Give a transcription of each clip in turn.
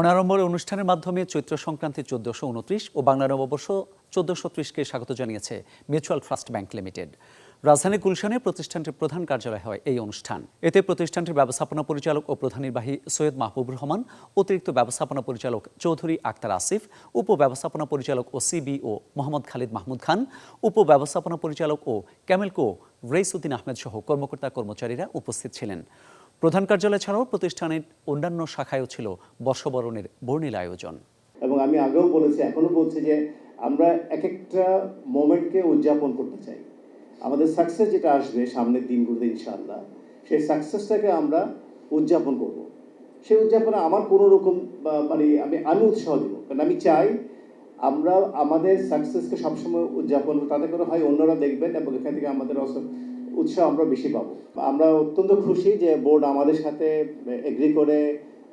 অনারম্বর অনুষ্ঠানের মাধ্যমে চৈত্র সংক্রান্তি চোদ্দশো উনত্রিশ ও বাংলা নববর্ষ চোদ্দশো ত্রিশকে স্বাগত জানিয়েছে মিউচুয়াল ট্রাস্ট ব্যাংক লিমিটেড। রাজধানী গুলশানে প্রতিষ্ঠানটির প্রধান কার্যালয় হয় এই অনুষ্ঠান। এতে প্রতিষ্ঠানটির ব্যবস্থাপনা পরিচালক ও প্রধান নির্বাহী সৈয়দ মাহবুবুর রহমান, অতিরিক্ত ব্যবস্থাপনা পরিচালক চৌধুরী আক্তার আসিফ, উপ ব্যবস্থাপনা পরিচালক ও সিবিও মোহাম্মদ খালিদ মাহমুদ খান, উপ ব্যবস্থাপনা পরিচালক ও ক্যামেলকো রেইসউদ্দিন আহমেদ সহ কর্মকর্তা কর্মচারীরা উপস্থিত ছিলেন। প্রধান কার্যালয় ছাড়াও প্রতিষ্ঠানের অন্যান্য শাখায়ও ছিল বর্ষবরণের বর্ণিল আয়োজন। এবং আমি আগেও বলেছি, এখনও বলছি যে আমরা এক একটা মোমেন্টকে উদযাপন করতে চাই। আমাদের সাকসেস যেটা আসবে সামনের দিনগুলোতে ইনশাআল্লাহ, সেই সাকসেসটাকে আমরা উদযাপন করব। সেই উদযাপনে আমার কোনো রকম মানে আমি আমি উৎসাহ দেবো কারণ আমি চাই আমরা আমাদের সাকসেসকে সবসময় উদযাপন, তাতে করে হয় অন্যরা দেখবেন এবং এখান থেকে আমাদের উৎসাহ আমরা বেশি পাবো। আমরা অত্যন্ত খুশি যে বোর্ড আমাদের সাথে এগ্রি করে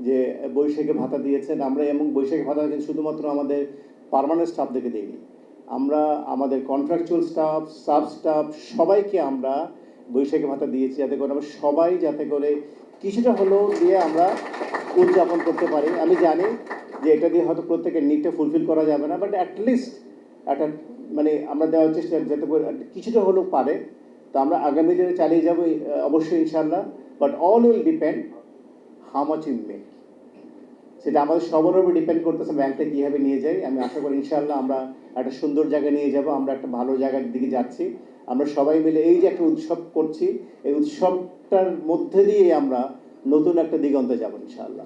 যে বৈশাখী ভাতা দিয়েছেন। আমরা এবং বৈশাখী ভাতা কিন্তু শুধুমাত্র আমাদের পার্মানেন্ট স্টাফদেরকে দিইনি। আমরা আমাদের কন্ট্রাকচুয়াল স্টাফ সাব স্টাফ সবাইকে আমরা বৈশাখী ভাতা দিয়েছি যাতে করে আমরা সবাই যাতে করে কিছুটা হলেও দিয়ে আমরা উদযাপন করতে পারি। আমি জানি যে এটা দিয়ে হয়তো প্রত্যেকের নিটটা ফুলফিল করা যাবে না বাট অ্যাটলিস্ট একটা মানে আমরা দেওয়ার চেষ্টা যাতে করে কিছুটা হলেও পারে। তো আমরা আগামী দিনে চালিয়ে যাব অবশ্যই ইনশাল্লাহ but all will depend how much you make সেটা আমাদের সবার উপর ডিপেন্ড করতেছে, ব্যাংকটা কীভাবে নিয়ে যাই আমি আশা করি ইনশাল্লাহ আমরা একটা সুন্দর জায়গায় নিয়ে যাব, আমরা একটা ভালো জায়গার দিকে যাচ্ছি। আমরা সবাই মিলে এই যে একটা উৎসব করছি, এই উৎসবটার মধ্যে দিয়ে আমরা নতুন একটা দিগন্তে যাব ইনশাল্লাহ